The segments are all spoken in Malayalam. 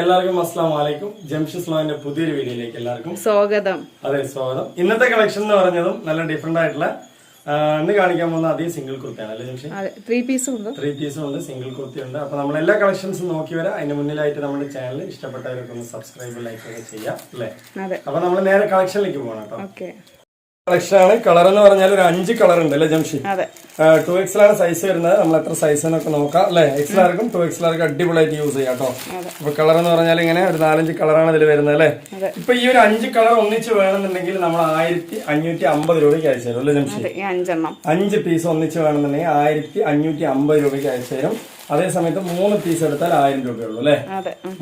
എല്ലാവർക്കും അസ്സാം വലൈക്കും ജംഷിദ് സ്ലോന്റെ പുതിയൊരു വീഡിയോയിലേക്ക് എല്ലാവർക്കും സ്വാഗതം. അതെ സ്വാഗതം. ഇന്നത്തെ കളക്ഷൻ എന്ന് പറഞ്ഞതും നല്ല ഡിഫറെന്റ് ആയിട്ടുള്ള ഇന്ന് കാണിക്കാൻ പോകുന്ന അതേ സിംഗിൾ കുർത്തിയാണ് അല്ലേ ജംഷി? ത്രീ പീസും ഉണ്ട്. ത്രീ പീസും ഉണ്ട് സിംഗിൾ കുർത്തി ഉണ്ട് അപ്പൊ നമ്മൾ എല്ലാ കളക്ഷൻസും നോക്കി വരാം. അതിന് മുന്നിലായിട്ട് നമ്മുടെ ചാനൽ ഇഷ്ടപ്പെട്ടവരൊക്കെ ഒന്ന് സബ്സ്ക്രൈബ് ലൈക്ക് ഒക്കെ ചെയ്യാം അല്ലേ? അപ്പൊ നമ്മൾ നേരെ കളക്ഷനിലേക്ക് പോകണം കേട്ടോ. ആണ്. കളർ എന്ന് പറഞ്ഞാൽ ഒരു അഞ്ച് കളർ ഉണ്ട് അല്ലേ ജംഷി? ടു എക്സിലാണ് സൈസ് വരുന്നത്. നമ്മൾ എത്ര സൈസ് എന്നൊക്കെ നോക്കാം അല്ലെ? എക്സിലാർക്കും ടു എക്സിലാർക്കും അടിപൊളിയായിട്ട് യൂസ് ചെയ്യാം കേട്ടോ. അപ്പൊ കളർ എന്ന് പറഞ്ഞാൽ ഇങ്ങനെ ഒരു നാലഞ്ച് കളറാണ് ഇതിൽ വരുന്നത് അല്ലെ? ഇപ്പൊ ഈ ഒരു അഞ്ച് കളർ ഒന്നിച്ച് വേണമെന്നുണ്ടെങ്കിൽ നമ്മൾ ആയിരത്തി അഞ്ഞൂറ്റി അമ്പത് രൂപയ്ക്ക് അയച്ചു തരും അല്ലേ ജംഷി? അഞ്ച് പീസ് ഒന്നിച്ച് വേണമെന്നുണ്ടെങ്കിൽ ആയിരത്തി അഞ്ഞൂറ്റി അമ്പത് രൂപയ്ക്ക് അയച്ചു തരും. അതേ സമയത്ത് മൂന്ന് പീസ് എടുത്താൽ ആയിരം രൂപയുള്ളൂ അല്ലേ?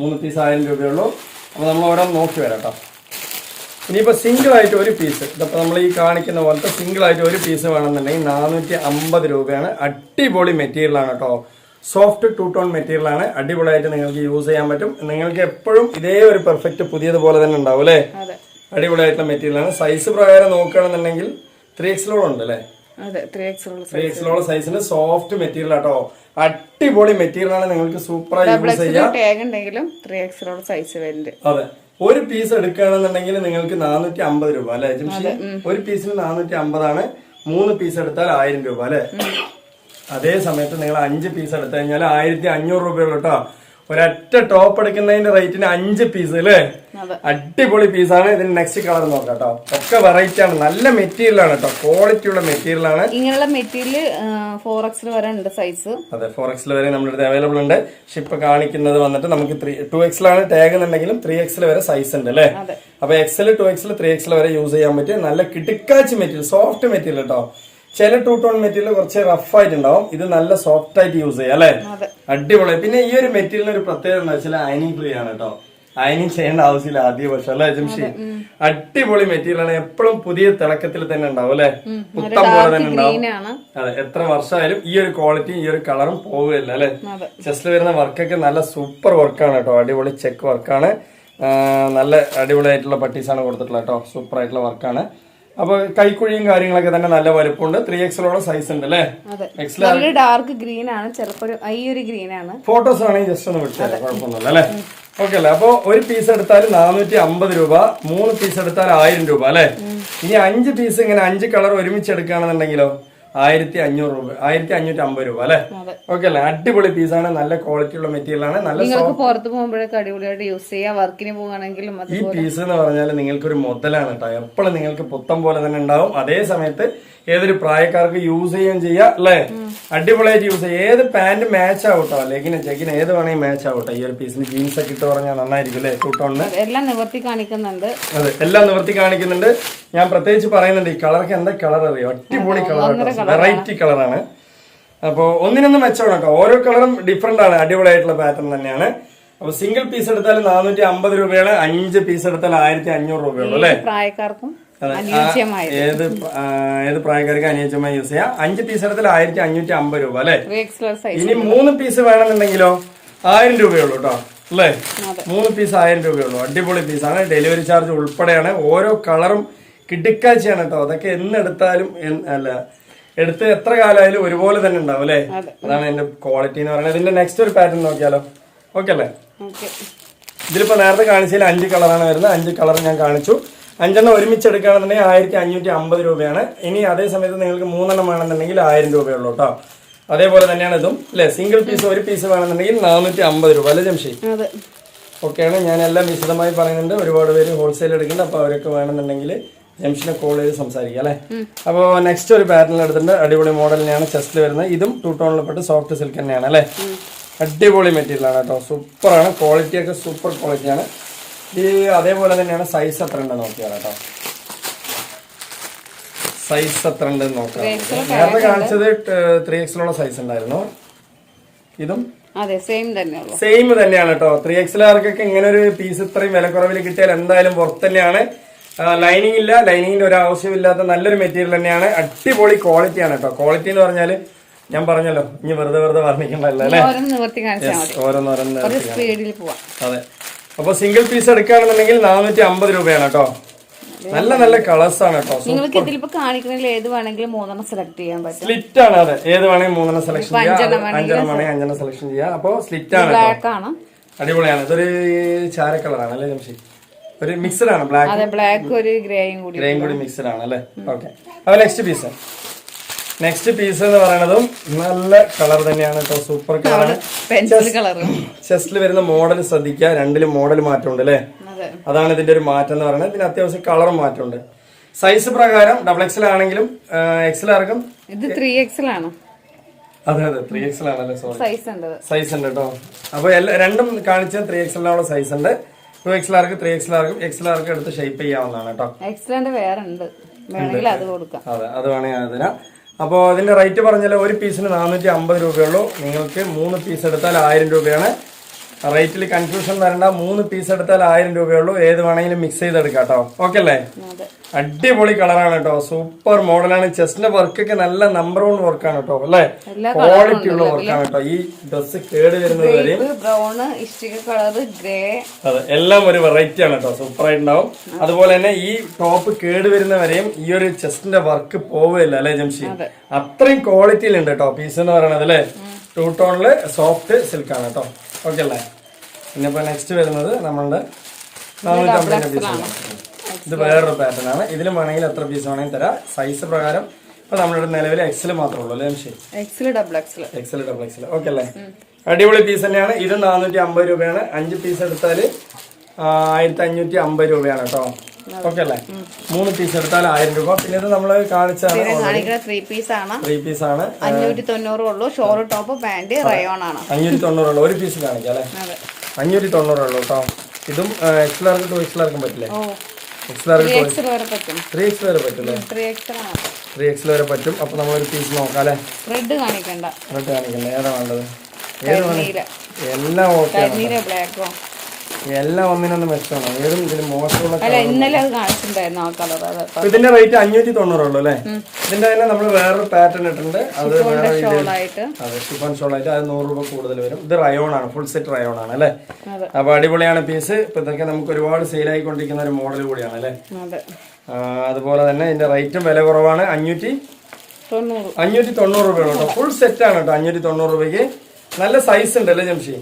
മൂന്ന് പീസ് ആയിരം രൂപയുള്ളൂ അപ്പൊ നമ്മൾ ഓരോ നോക്കി വരാം കേട്ടോ. ഇനിയിപ്പോ സിംഗിൾ ആയിട്ട് ഒരു പീസ് ഇതിപ്പോൾ നമ്മൾ ഈ കാണിക്കുന്ന പോലത്തെ സിംഗിൾ ആയിട്ട് ഒരു പീസ് വേണമെന്നുണ്ടെങ്കിൽ നാനൂറ്റി അമ്പത് രൂപയാണ്. അടിപൊളി മെറ്റീരിയലാണ് കേട്ടോ സോഫ്റ്റ് ടു ടോൺ മെറ്റീരിയലാണ് അടിപൊളിയായിട്ട് നിങ്ങൾക്ക് യൂസ് ചെയ്യാൻ പറ്റും. നിങ്ങൾക്ക് എപ്പോഴും ഇതേ ഒരു പെർഫെക്റ്റ് പുതിയതുപോലെ തന്നെ ഉണ്ടാവും അല്ലേ? അടിപൊളിയായിട്ടുള്ള മെറ്റീരിയലാണ് സൈസ് പ്രകാരം നോക്കുകയാണെന്നുണ്ടെങ്കിൽ ത്രീ എക്സിലോളം ഉണ്ട് അല്ലേ? ത്രീ എക്സിലോളം സൈസിന് സോഫ്റ്റ് മെറ്റീരിയൽ ആട്ടോ അടിപൊളി മെറ്റീരിയലാണ് നിങ്ങൾക്ക് സൂപ്പറായി യൂസ് ചെയ്യാം. അതെ. ഒരു പീസ് എടുക്കുകയാണെന്നുണ്ടെങ്കിൽ നിങ്ങൾക്ക് നാനൂറ്റി അമ്പത് രൂപ അല്ലെ? ജിംഷി ഒരു പീസിന് നാനൂറ്റി അമ്പതാണ് മൂന്ന് പീസ് എടുത്താൽ ആയിരം രൂപ അല്ലെ? അതേ സമയത്ത് നിങ്ങൾ അഞ്ച് പീസ് എടുത്തു കഴിഞ്ഞാൽ ആയിരത്തി അഞ്ഞൂറ് രൂപയുള്ളൂ കേട്ടോ ഒരൊറ്റ ടോപ്പ് എടുക്കുന്നതിന്റെ റേറ്റിന് അഞ്ച് പീസ് അല്ലേ അടിപൊളി പീസാണ് ഇതിന് നെക്സ്റ്റ് കളർ നോക്കാം കേട്ടോ ഒക്കെ വെറൈറ്റി ആണ്. നല്ല മെറ്റീരിയൽ ആണ് കേട്ടോ ക്വാളിറ്റി ഉള്ള മെറ്റീരിയൽ ആണ്. ഇങ്ങനെയുള്ള മെറ്റീരിയൽ ഫോർ എക്സിൽ വരെ ഉണ്ട് സൈസ് അതെ ഫോർ എക്സിൽ വരെ നമ്മുടെ അടുത്ത് അവൈലബിൾ ഉണ്ട്. ഷിപ്പ് കാണിക്കുന്നത് വന്നിട്ട് നമുക്ക് ത്രീ ടു എക്സിലാണ് ടാഗ് എന്നുണ്ടെങ്കിലും ത്രീ എക്സിൽ വരെ സൈസ് ഉണ്ട് അല്ലേ? അപ്പൊ എക്സിൽ ടു എക്സിൽ ത്രീ എക്സിൽ വരെ യൂസ് ചെയ്യാൻ പറ്റിയ നല്ല കിടുക്കാച്ച് മെറ്റീരിയൽ സോഫ്റ്റ് മെറ്റീരിയൽ കേട്ടോ ചില ടൂ ടോൺ മെറ്റീരിയൽ കുറച്ച് റഫ് ആയിട്ടുണ്ടാവും. ഇത് നല്ല സോഫ്റ്റ് ആയിട്ട് യൂസ് ചെയ്യാം അല്ലെ? അടിപൊളി. പിന്നെ ഈ ഒരു മെറ്റീരിയലിന് ഒരു പ്രത്യേകത എന്താ വെച്ചാൽ അയനിങ് ഫ്രീ ആണ് കേട്ടോ അയനിങ് ചെയ്യേണ്ട ആവശ്യമില്ല ആദ്യ വർഷം അല്ലെ ജംഷി അടിപൊളി മെറ്റീരിയൽ ആണ്. എപ്പോഴും പുതിയ തിളക്കത്തിൽ തന്നെ ഉണ്ടാവും അല്ലെ? പുത്തം പോലെ തന്നെ ഉണ്ടാവും. അതെ എത്ര വർഷമായാലും ഈ ഒരു ക്വാളിറ്റി ഈ ഒരു കളറും പോവുകയില്ല അല്ലെ? ചെസ്റ്റിൽ വരുന്ന വർക്കൊക്കെ നല്ല സൂപ്പർ വർക്കാണ് കേട്ടോ അടിപൊളി ചെക്ക് വർക്കാണ് നല്ല അടിപൊളിയായിട്ടുള്ള പട്ടീസാണ് കൊടുത്തിട്ടുള്ളത് കേട്ടോ സൂപ്പർ ആയിട്ടുള്ള വർക്കാണ് അപ്പൊ കൈക്കുഴിയും കാര്യങ്ങളൊക്കെ തന്നെ നല്ല വലുപ്പമുണ്ട് ത്രീ എക്സിലോളം സൈസ് ഉണ്ട് അല്ലേ? ഡാർക്ക് ഗ്രീൻ ആണ്. ചെറുപ്പൊരു ഒരു ഈ ഒരു ഗ്രീൻ ആണ്. ഫോട്ടോസ് ആണെങ്കിൽ ജസ്റ്റ് ഒന്ന് വിട്ടു കുഴപ്പമൊന്നുമില്ല അല്ലേ? ഓക്കെ അല്ലേ? അപ്പൊ ഒരു പീസ് എടുത്താൽ നാനൂറ്റി അമ്പത് രൂപ മൂന്ന് പീസ് എടുത്താൽ ആയിരം രൂപ അല്ലെ? ഇനി അഞ്ച് പീസ് ഇങ്ങനെ അഞ്ച് കളർ ഒരുമിച്ച് എടുക്കുകയാണെന്നുണ്ടെങ്കിലോ ആയിരത്തി അഞ്ഞൂറ് രൂപ ആയിരത്തി അഞ്ഞൂറ്റി അമ്പത് രൂപ അല്ലെ? ഓക്കെ അല്ലേ? അടിപൊളി പീസാണ് നല്ല ക്വാളിറ്റി ഉള്ള മെറ്റീരിയൽ ആണ്. നല്ല പുറത്ത് പോകുമ്പോഴൊക്കെ അടിപൊളിയായിട്ട് യൂസ് ചെയ്യാം. വർക്കിന് പോകുകയാണെങ്കിലും ഈ പീസ് എന്ന് പറഞ്ഞാൽ നിങ്ങൾക്ക് ഒരു മുതലാണ് കേട്ടോ എപ്പോഴും നിങ്ങൾക്ക് പുത്തം പോലെ തന്നെ ഉണ്ടാവും. അതേ സമയത്ത് ഏതൊരു പ്രായക്കാർക്ക് യൂസ് ചെയ്യുകയും ചെയ്യാം അല്ലേ? അടിപൊളിയായിട്ട് യൂസ് ചെയ്യാം. ഏത് പാന്റ് മാച്ച് ആവട്ടോ ലെഗിന് ചെഗിന് ഏത് വേണമെങ്കിൽ മാച്ച് ആവട്ടെ ഈ ഒരു പീസിന് ജീൻസ് ഒക്കെ ഇട്ട് പറഞ്ഞാൽ നന്നായിരിക്കും അല്ലേ ടൂട്ടോണിന് എല്ലാം നിവർത്തി കാണിക്കുന്നുണ്ട്. അതെ എല്ലാം നിവർത്തി കാണിക്കുന്നുണ്ട്. ഞാൻ പ്രത്യേകിച്ച് പറയുന്നുണ്ട് ഈ കളർക്ക് എന്താ കളർ അറിയോ? അടിപൊളി കളർ വെറൈറ്റി കളറാണ് അപ്പോൾ ഒന്നിനൊന്നും മെച്ചമാണ് കേട്ടോ. ഓരോ കളറും ഡിഫറെന്റ് ആണ്. അടിപൊളിയായിട്ടുള്ള പാറ്റേൺ തന്നെയാണ്. അപ്പൊ സിംഗിൾ പീസ് എടുത്താൽ നാനൂറ്റി അമ്പത് രൂപയാണ്. അഞ്ച് പീസ് എടുത്താൽ ആയിരത്തി അഞ്ഞൂറ് രൂപയുള്ളൂ അല്ലേ? പ്രായക്കാർക്കും? ഏത് ഏത് പ്രായക്കാർക്ക് അനുയോജ്യമായി യൂസ് ചെയ്യാം? അഞ്ച് പീസ് എടുത്താൽ ആയിരത്തി അഞ്ഞൂറ്റി അമ്പത് രൂപ അല്ലേ ഇനി മൂന്ന് പീസ് വേണമെന്നുണ്ടെങ്കിലോ? ആയിരം രൂപയുള്ളൂ കേട്ടോ അല്ലേ? മൂന്ന് പീസ് ആയിരം രൂപയുള്ളൂ. അടിപൊളി പീസാണ് ഡെലിവറി ചാർജ് ഉൾപ്പെടെയാണ്. ഓരോ കളറും കിടുക്കാഴ്ചയാണ് കേട്ടോ അതൊക്കെ എന്നെടുത്താലും അല്ല എടുത്ത് എത്ര കാലമായാലും ഒരുപോലെ തന്നെ ഉണ്ടാവും അല്ലേ? അതാണ് എന്റെ ക്വാളിറ്റി എന്ന് പറയുന്നത്. ഇതിന്റെ നെക്സ്റ്റ് ഒരു പാറ്റേൺ നോക്കിയാലോ? ഓക്കെ അല്ലേ? ഇതിലിപ്പോ നേരത്തെ കാണിച്ചതിൽ അഞ്ച് കളറാണ് വരുന്നത്. അഞ്ച് കളർ ഞാൻ കാണിച്ചു. അഞ്ചെണ്ണം ഒരുമിച്ച് എടുക്കുകയാണെന്നുണ്ടെങ്കിൽ ആയിരത്തി അഞ്ഞൂറ്റി അമ്പത് രൂപയാണ്. ഇനി അതേ സമയത്ത് നിങ്ങൾക്ക് മൂന്നെണ്ണം വേണമെന്നുണ്ടെങ്കിൽ ആയിരം രൂപയുള്ളൂ കേട്ടോ. അതേപോലെ തന്നെയാണ് ഇതും അല്ലെ? സിംഗിൾ പീസ് ഒരു പീസ് വേണമെന്നുണ്ടെങ്കിൽ നാനൂറ്റി അമ്പത് രൂപ അല്ലേ ജംഷി? ഓക്കെയാണ്. ഞാൻ എല്ലാം വിശദമായി പറയുന്നുണ്ട്. ഒരുപാട് പേര് ഹോൾസെയിൽ എടുക്കുന്നുണ്ട്. അപ്പോൾ അവരൊക്കെ വേണമെന്നുണ്ടെങ്കിൽ ജംഷനെ കോൾ ചെയ്ത് സംസാരിക്കാം അല്ലേ? അപ്പോൾ നെക്സ്റ്റ് ഒരു പാറ്റേൺ എടുത്തിട്ടുണ്ട്. അടിപൊളി മോഡലിനെയാണ് ചെസ്റ്റിൽ വരുന്നത്. ഇതും ടൂ ടോണിൽ പെട്ട് സോഫ്റ്റ് സിൽക്ക് തന്നെയാണ് അല്ലേ? അടിപൊളി മെറ്റീരിയലാണ് കേട്ടോ. സൂപ്പറാണ് ക്വാളിറ്റിയൊക്കെ സൂപ്പർ ക്വാളിറ്റിയാണ് ഈ അതേപോലെ തന്നെയാണ് സൈസ് എത്ര ഉണ്ടെന്ന് നോക്കിയാൽ കേട്ടോ. സൈസ് എത്ര ഉണ്ടെന്ന് നോക്കാം. നേരത്തെ കാണിച്ചത് ത്രീ എക്സിലുള്ള സൈസ് ഉണ്ടായിരുന്നു. ഇതും സെയിം തന്നെയാണ് കേട്ടോ. ത്രീ എക്സിലാർക്കൊക്കെ ഇങ്ങനെ ഒരു പീസ് ഇത്രയും വിലക്കുറവിൽ കിട്ടിയാൽ എന്തായാലും പുറത്ത് തന്നെയാണ്. ലൈനിങ് ഇല്ല. ലൈനിങ്ങിന്റെ ഒരു ആവശ്യമില്ലാത്ത നല്ലൊരു മെറ്റീരിയൽ തന്നെയാണ്. അടിപൊളി ക്വാളിറ്റിയാണ് കേട്ടോ. ക്വാളിറ്റി എന്ന് പറഞ്ഞാൽ ഞാൻ പറഞ്ഞല്ലോ ഇനി വെറുതെ വെറുതെ വർണിക്കണ്ടല്ലോ അല്ലേ? ഓരോന്നോരോന്ന് അതെ. അപ്പൊ സിംഗിൾ പീസ് എടുക്കുകയാണെന്നുണ്ടെങ്കിൽ നാനൂറ്റി അമ്പത് രൂപയാണ് കേട്ടോ. നല്ല നല്ല കളേഴ്സ് ആണ് കേട്ടോ. നിങ്ങൾക്ക് ഇതിലിപ്പോ കാണിക്കുന്നതിൽ ഏത് വേണമെങ്കിലും മൂന്നെണ്ണം സെലക്ട് ചെയ്യാൻ പറ്റും. സ്ലിറ്റ് ആണ് അതെ. ഏത് വേണമെങ്കിൽ മൂന്നെണ്ണം സെലക്ഷൻ ചെയ്യാം. അഞ്ചെണ്ണം വേണമെങ്കിൽ അഞ്ചെണ്ണം സെലക്ഷൻ ചെയ്യാം. അപ്പൊ സ്ലിറ്റ് ആണ് അടിപൊളിയാണ്. ഇതൊരു ചാര കളറാണ് അല്ലേ ജംഷി? ഒരു മിക്സഡ് ആണ്. ബ്ലാക്ക് ബ്ലാക്ക് ഒരു ഗ്രേയും കൂടി ഗ്രേയും കൂടി മിക്സഡ് ആണ് അല്ലേ? ഓക്കെ അപ്പൊ നെക്സ്റ്റ് പീസ് നെക്സ്റ്റ് പീസ് എന്ന് പറയുന്നതും നല്ല കളർ തന്നെയാണ് കേട്ടോ സൂപ്പർ കളർ പെൻസിൽ കളർ ചെസ്റ്റിൽ വരുന്ന മോഡൽ ശ്രദ്ധിക്കുക. രണ്ടിലും മോഡൽ മാറ്റമുണ്ട് അല്ലേ അതെ. അതാണ് ഇതിന്റെ ഒരു മാറ്റം എന്ന് പറയുന്നത് പിന്നെ അത്യാവശ്യം കളറും മാറ്റമുണ്ട്. സൈസ് പ്രകാരം ഡബിൾ എക്സൽ ആണെങ്കിലും എക്സൽ ആർക്കും ഇത് ത്രീ എക്സൽ ആണ് അതെ അതെ. ത്രീ എക്സൽ ആണല്ലേ സോറി സൈസ് ഉണ്ട് സൈസ് ഉണ്ട് കേട്ടോ അപ്പൊ രണ്ടും കാണിച്ച ത്രീ എക്സലിനുള്ള സൈസ് ഉണ്ട്? ടു എക്സൽ ആർക്ക് ത്രീ എക്സൽ ആർക്കും എക്സൽ ആർക്കും എടുത്ത് ഷേപ്പ് ചെയ്യാവുന്നതാണ് കേട്ടോ എക്സലന്റ് വേറെ ഉണ്ട്. വേണമെങ്കിൽ അത് കൊടുക്കാം. അതെ അത് വേണമെങ്കിൽ തരാം അപ്പോൾ അതിന്റെ റേറ്റ് പറഞ്ഞാൽ ഒരു പീസിന് നാനൂറ്റി അമ്പത് രൂപയുള്ളൂ നിങ്ങൾക്ക് മൂന്ന് പീസ് എടുത്താൽ ആയിരം രൂപയാണ്. റേറ്റിൽ കൺഫ്യൂഷൻ വരണ്ട. മൂന്ന് പീസ് എടുത്താൽ ആയിരം രൂപയുള്ളൂ. ഏത് വേണമെങ്കിലും മിക്സ് ചെയ്തെടുക്കാം കേട്ടോ. ഓക്കെ അല്ലേ? അടിപൊളി കളറാണ് കേട്ടോ. സൂപ്പർ മോഡലാണ് ചെസ്റ്റിന്റെ വർക്കൊക്കെ നല്ല നമ്പർ വൺ വർക്കാണ് കേട്ടോ അല്ലേ? ക്വാളിറ്റി ഉള്ള വർക്കാണ് കേട്ടോ. ഈ ഡ്രസ് കേട് വരുന്നത് വരെ ബ്രൗൺ കളറ് ഗ്രേ അതെ എല്ലാം ഒരു വെറൈറ്റി ആണ് കേട്ടോ. സൂപ്പർ ആയിട്ടുണ്ടാവും. അതുപോലെ തന്നെ ഈ ടോപ്പ് കേട് വരുന്നവരെയും ഈ ഒരു ചെസ്റ്റിന്റെ വർക്ക് പോവുകയില്ല അല്ലേ ജംഷി? അത്രയും ക്വാളിറ്റിയിലുണ്ട് കേട്ടോ പീസ് എന്ന് പറയണത് അല്ലേ? ടൂ ടോണിൽ സോഫ്റ്റ് സിൽക്ക് ആണ് കേട്ടോ. ഓക്കെ അല്ലേ? പിന്നെ ഇപ്പൊ നെക്സ്റ്റ് വരുന്നത് നമ്മളുടെ നാനൂറ്റമ്പതിന്റെ പീസാണ് ഇത് വേറൊരു പാറ്റേൺ ആണ്. ഇതിലും വേണമെങ്കിൽ എത്ര പീസ് വേണമെങ്കിൽ തരാം. സൈസ് പ്രകാരം ഇപ്പൊ നമ്മളുടെ നിലവിൽ എക്സൽ മാത്രമേ ഉള്ളൂ അല്ലേ ശരി XL double XL XL double XL okay അല്ലേ? അടിപൊളി പീസ് തന്നെയാണ്. ഇത് നാനൂറ്റി അമ്പത് രൂപയാണ്. അഞ്ച് പീസ് എടുത്താൽ ആയിരത്തി അഞ്ഞൂറ്റി അമ്പത് രൂപയാണ് കേട്ടോ. ഓക്കെ അല്ലേ? മൂന്ന് പീസ് എടുത്താൽ ആയിരം രൂപ. പിന്നെ ഇത് നമ്മൾ കാണിച്ചാണ് ത്രീ പീസ് ആണ്. ത്രീ പീസ് ആണ്. അഞ്ഞൂറ്റി തൊണ്ണൂറ് ഉള്ളൂ. ഷോർട്ട് ടോപ്പ് പാന്റ് റയോൺ ആണ്. അഞ്ഞൂറ്റി തൊണ്ണൂറുള്ള ഒരു പീസ് കാണിക്കാം അല്ലേ? അഞ്ഞൂറ്റി തൊണ്ണൂറുള്ളൂ കേട്ടോ ഇതും ടു പറ്റില്ലേ? ത്രീ വരെ പറ്റും. ത്രീ എക്സ് വരെ പറ്റില്ലേ? ത്രീ എക്സ് വരെ പറ്റും. അപ്പൊ നമ്മളൊരു പീസ് നോക്കാം അല്ലേ? റെഡ് കാണിക്കണ്ട. റെഡ് കാണിക്കണ്ടേ. ഏതാ വേണ്ടത്? എല്ലാം ഓക്കെ ബ്ലാക്കോ എല്ലാം ഒന്നിനൊന്ന് മെച്ചമാണ് ഏതും ഇതിന് മോശമുള്ള അല്ല ഇന്നലെ അത് കാണിച്ചിട്ടുണ്ടായിരുന്നു ആ കളർ അപ്പൊ ഇതിന്റെ റേറ്റ് അഞ്ഞൂറ്റി തൊണ്ണൂറുള്ളൂ അല്ലേ? ഇതിന്റെ തന്നെ നമ്മൾ വേറൊരു പാറ്റേൺ ഇട്ടിട്ടുണ്ട്. അത് വേറെ ഷോളായിട്ട് അതെ ഷിഫോൺ ഷോൾ ആയിട്ട് അത് നൂറ് രൂപ കൂടുതൽ വരും. ഇത് റയോൺ ആണ് ഫുൾ സെറ്റ് റയോൺ ആണ് അല്ലേ? അപ്പൊ അടിപൊളിയാണ് പീസ് ഇപ്പൊ ഇതൊക്കെ നമുക്ക് ഒരുപാട് സെയിൽ ആയിക്കൊണ്ടിരിക്കുന്ന ഒരു മോഡൽ കൂടിയാണ് അല്ലേ? അതെ. അതുപോലെ തന്നെ ഇതിന്റെ റേറ്റും വില കുറവാണ്. അഞ്ഞൂറ്റി അഞ്ഞൂറ്റി തൊണ്ണൂറ് രൂപയാണ് കേട്ടോ. ഫുൾ സെറ്റ് ആണ് കേട്ടോ അഞ്ഞൂറ്റി തൊണ്ണൂറ് രൂപയ്ക്ക്. നല്ല സൈസ് ഉണ്ട് അല്ലേ ജംഷി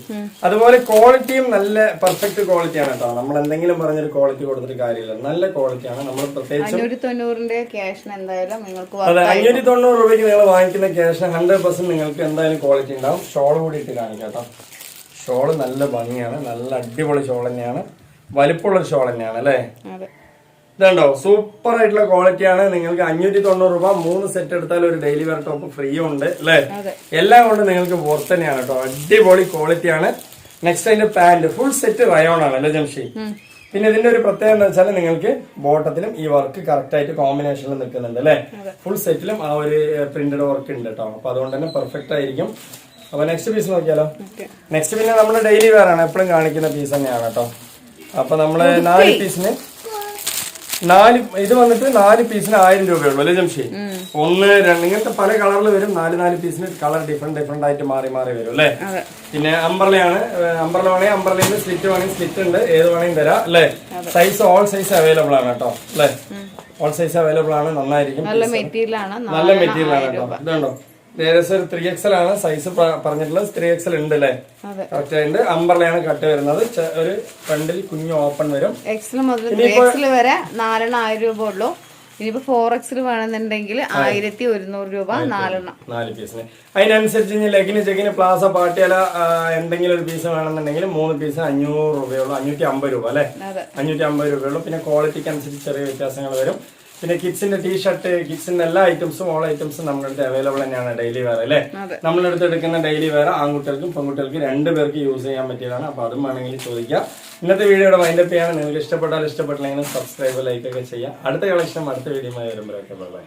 അതുപോലെ ക്വാളിറ്റിയും നല്ല പെർഫെക്റ്റ് ക്വാളിറ്റി ആണ് കേട്ടോ. നമ്മൾ എന്തെങ്കിലും പറഞ്ഞൊരു ക്വാളിറ്റി കൊടുത്തിട്ട് കാര്യമില്ല. നല്ല ക്വാളിറ്റിയാണ് നമ്മൾ പ്രത്യേകിച്ച് ക്യാഷിന് അതെ അഞ്ഞൂറ്റി തൊണ്ണൂറ് രൂപയ്ക്ക് നിങ്ങൾ വാങ്ങിക്കുന്ന ക്യാഷ് ഹൺഡ്രഡ് പെർസെന്റ് നിങ്ങൾക്ക് എന്തായാലും ക്വാളിറ്റി ഉണ്ടാവും. ഷോൾ കൂടി ഇട്ട് കാണിക്കാം കേട്ടോ. ഷോൾ നല്ല ഭംഗിയാണ്. നല്ല അടിപൊളി ഷോൾ തന്നെയാണ്. വലിപ്പമുള്ള ഷോൾ തന്നെയാണ് അല്ലേ? ഇതുണ്ടോ? സൂപ്പർ ആയിട്ടുള്ള ക്വാളിറ്റി ആണ് നിങ്ങൾക്ക് അഞ്ഞൂറ്റി തൊണ്ണൂറ് രൂപ മൂന്ന് സെറ്റ് എടുത്താൽ ഒരു ഡെയിലി വെയർ ടോപ്പ് ഫ്രീ ഉണ്ട് അല്ലേ? എല്ലാം കൊണ്ട് നിങ്ങൾക്ക് വർത്ത് തന്നെയാണ് കേട്ടോ. അടിപൊളി ക്വാളിറ്റിയാണ് നെക്സ്റ്റ് അതിന്റെ പാന്റ് ഫുൾ സെറ്റ് റയോൺ ആണ് അല്ലേ ജംഷി? പിന്നെ ഇതിന്റെ ഒരു പ്രത്യേകത എന്താ വെച്ചാൽ നിങ്ങൾക്ക് ബോട്ടത്തിലും ഈ വർക്ക് കറക്റ്റ് ആയിട്ട് കോമ്പിനേഷനിൽ നിൽക്കുന്നുണ്ട് അല്ലേ? ഫുൾ സെറ്റിലും ആ ഒരു പ്രിന്റഡ് വർക്ക് ഉണ്ട് കേട്ടോ. അപ്പൊ അതുകൊണ്ട് തന്നെ പെർഫെക്റ്റ് ആയിരിക്കും. അപ്പൊ നെക്സ്റ്റ് പീസ് നോക്കിയാലോ? നെക്സ്റ്റ് പിന്നെ നമ്മൾ ഡെയിലി വെയർ ആണ്. എപ്പോഴും കാണിക്കുന്ന പീസ് തന്നെയാണ് കേട്ടോ. അപ്പൊ നമ്മൾ നാല് പീസിന് നാല് ഇത് വന്നിട്ട് നാല് പീസിന് ആയിരം രൂപയുള്ളൂ അല്ലേ ജംഷി? ഒന്ന് രണ്ട് ഇങ്ങനത്തെ പല കളറിൽ വരും. നാല് നാല് പീസിന് കളർ ഡിഫറെന്റ് ഡിഫറെന്റ് ആയിട്ട് മാറി മാറി വരും അല്ലേ? പിന്നെ അംബർലയാണ് അംബർല വേണേ അംബർലയിൽ സ്ലിറ്റ് വേണേ സ്ലിറ്റ് ഉണ്ട്. ഏത് വേണേലും തരാം അല്ലേ? സൈസ് ഓൾ സൈസ് അവൈലബിൾ ആണ് കേട്ടോ അല്ലേ? ഓൾ സൈസ് അവൈലബിൾ ആണ് നന്നായിരിക്കും നല്ല മെറ്റീരിയൽ ആണ്. നല്ല മെറ്റീരിയൽ ആണ് കേട്ടോ. ഇതുണ്ടോ? ഏകദേശം ഒരു ത്രീ എക്സൽ ആണ് സൈസ് പറഞ്ഞിട്ടുള്ളത്. ത്രീ എക്സൽ ഉണ്ട് അല്ലേ കറക്റ്റ് ആയിട്ട് അമ്പർലയാണ് കട്ട് വരുന്നത്. ഒരു ഫ്രണ്ടിൽ കുഞ്ഞു ഓപ്പൺ വരും. എക്സൽ മുതൽ ത്രീ എക്സിൽ വരെ നാലെണ്ണം ആയിരം രൂപ ഉള്ളൂ. ഇനിയിപ്പോ ഫോർ എക്സിൽ വേണമെന്നുണ്ടെങ്കിൽ ആയിരത്തി ഒരുന്നൂറ് രൂപ നാലെണ്ണം. നാല് പീസിന് അതിനനുസരിച്ച് ഇനി ലെഗിന് ചെക്കിന് പ്ലാസ പാട്ടിയല എന്തെങ്കിലും ഒരു പീസ് വേണമെന്നുണ്ടെങ്കിൽ മൂന്ന് പീസ് അഞ്ഞൂറ് രൂപയുള്ളൂ അഞ്ഞൂറ്റി അമ്പത് രൂപ അല്ലേ അഞ്ഞൂറ്റി അമ്പത് രൂപയുള്ളൂ പിന്നെ ക്വാളിറ്റിക്ക് അനുസരിച്ച് ചെറിയ വ്യത്യാസങ്ങൾ വരും. പിന്നെ കിഡ്സിന്റെ ടീഷർട്ട് കിഡ്സിന്റെ എല്ലാ ഐറ്റംസും ഓൾ ഐറ്റംസും നമ്മുടെ അടുത്ത് അവൈലബിൾ തന്നെയാണ് ഡെയിലി വെയർ അല്ലേ? നമ്മുടെ അടുത്ത് എടുക്കുന്ന ഡെയിലി വെയർ ആൺകുട്ടികൾക്കും പെൺകുട്ടികൾക്കും രണ്ട് പേർക്ക് യൂസ് ചെയ്യാൻ പറ്റിയതാണ്. അപ്പൊ അതും വേണമെങ്കിൽ ചോദിക്കാം. ഇന്നത്തെ വീഡിയോയുടെ വൈൻഡപ്പ് ചെയ്യാണ്. നിങ്ങൾക്ക് ഇഷ്ടപ്പെട്ടാൽ ഇഷ്ടപ്പെട്ടില്ലെങ്കിലും സബ്സ്ക്രൈബ് ലൈക്ക് ഒക്കെ ചെയ്യാം. അടുത്ത കളക്ഷൻ അടുത്ത വീഡിയോ വരുമ്പോഴൊക്കെ. ബൈ